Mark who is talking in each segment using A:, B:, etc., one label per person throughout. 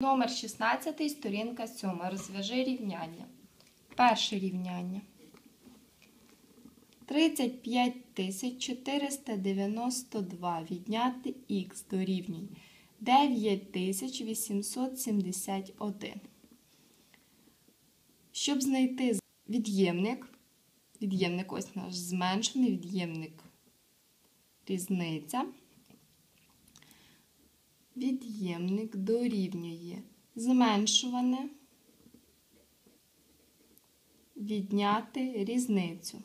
A: Номер 16, сторінка 7. Розв'яжи рівняння. Перше рівняння. 35 492 відняти х дорівнює 9871. Щоб знайти від'ємник, від'ємник ось наш зменшений від'ємник різниця. Від'ємник дорівнює зменшуване, відняти різницю.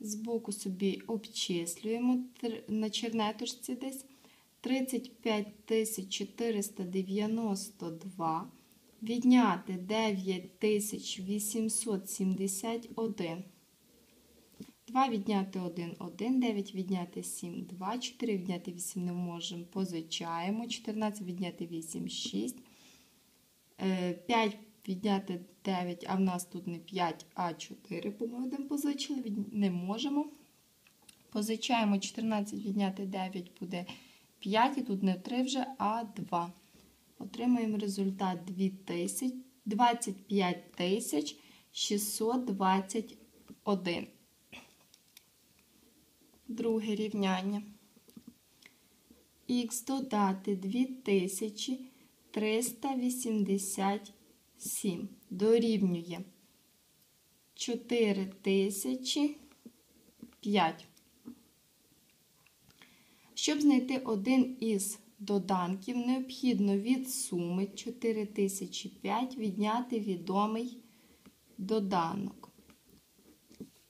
A: Збоку собі обчислюємо на чернеточці десь 35 492 відняти 9871. 2 відняти 1, 1, 9 відняти 7, 2, 4 відняти 8 не можемо, позичаємо, 14 відняти 8, 6, 5 відняти 9, а в нас тут не 5, а 4, бо ми один позичили, не можемо. Позичаємо 14 відняти 9 буде 5, і тут не 3 вже, а 2. Отримаємо результат 2000, 25 621. Друге рівняння. Х додати 2387 дорівнює 4005. Щоб знайти один із доданків, необхідно від суми 4005 відняти відомий доданок.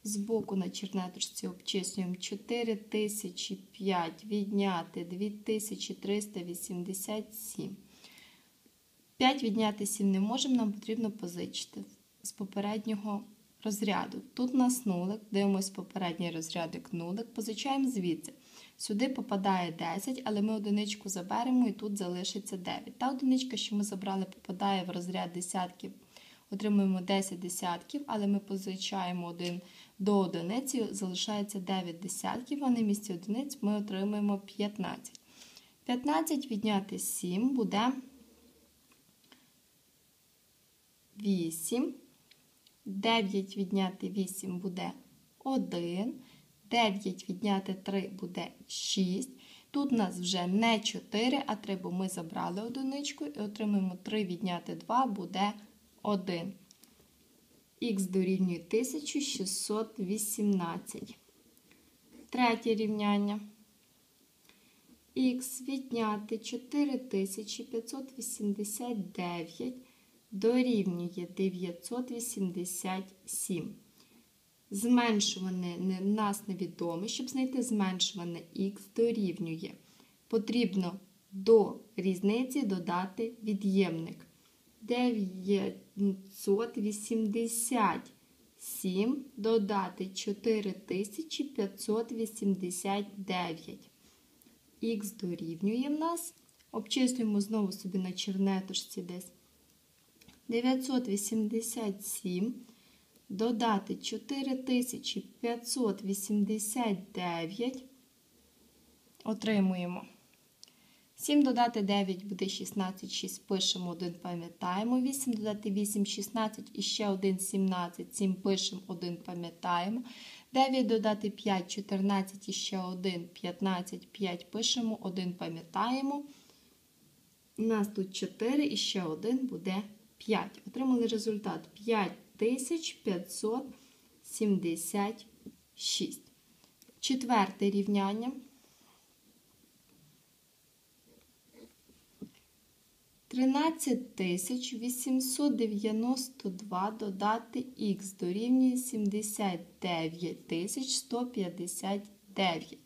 A: Збоку на чернеточці обчислюємо 4005 відняти 2387. 5 відняти 7 не можемо, нам потрібно позичити з попереднього розряду. Тут у нас нулик, дивимося попередній розрядик нулик, позичаємо звідси. Сюди попадає 10, але ми одиничку заберемо і тут залишиться 9. Та одиничка, що ми забрали, попадає в розряд десятків. Отримуємо 10 десятків, але ми позичаємо один до одиниці, залишається 9 десятків, а на місці одиниць ми отримуємо 15. 15 відняти 7 буде 8. 9 відняти 8 буде 1. 9 відняти 3 буде 6. Тут у нас вже не 4, а 3, бо ми забрали одиничку і отримаємо 3 відняти 2 буде 1. Х дорівнює 1618. Третє рівняння. Х відняти 4589 дорівнює 987. Зменшуване в нас невідоме. Щоб знайти зменшуване х дорівнює. Потрібно до різниці додати від'ємник. 987 додати 4589. Х дорівнює в нас. Обчислюємо знову собі на чернеточці десь. 987 додати 4589. Отримуємо. 7 додати 9 буде 16, 6 пишемо, 1 пам'ятаємо. 8 додати 8, 16 і ще 1, 17, 7 пишемо, 1 пам'ятаємо. 9 додати 5, 14 і ще 1, 15, 5 пишемо, 1 пам'ятаємо. У нас тут 4 і ще 1 буде 5. Отримали результат 5576. Четверте рівняння. 13892 додати х дорівнює 79159.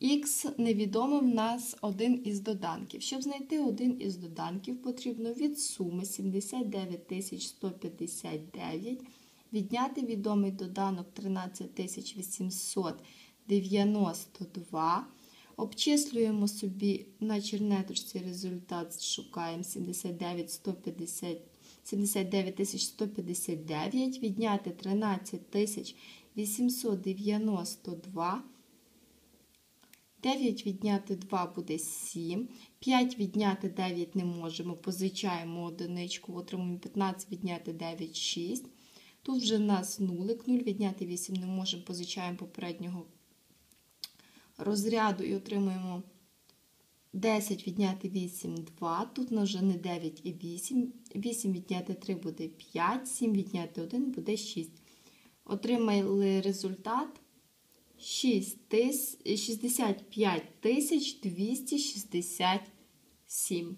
A: Х невідомо в нас один із доданків. Щоб знайти один із доданків, потрібно від суми 79159 відняти відомий доданок 13892. Обчислюємо собі на чернеточці результат, шукаємо 79 159 відняти 13 892. 9 відняти 2 буде 7. 5 відняти 9 не можемо. Позичаємо одиничку, отримуємо 15 відняти 9 6. Тут вже в нас нулик, 0 відняти 8 не можемо, позичаємо попереднього розряду і отримуємо 10 відняти 8 2. Тут у вже не 9 і 8. 8 відняти 3 буде 5, 7 відняти 1 буде 6. Отримали результат 65 267.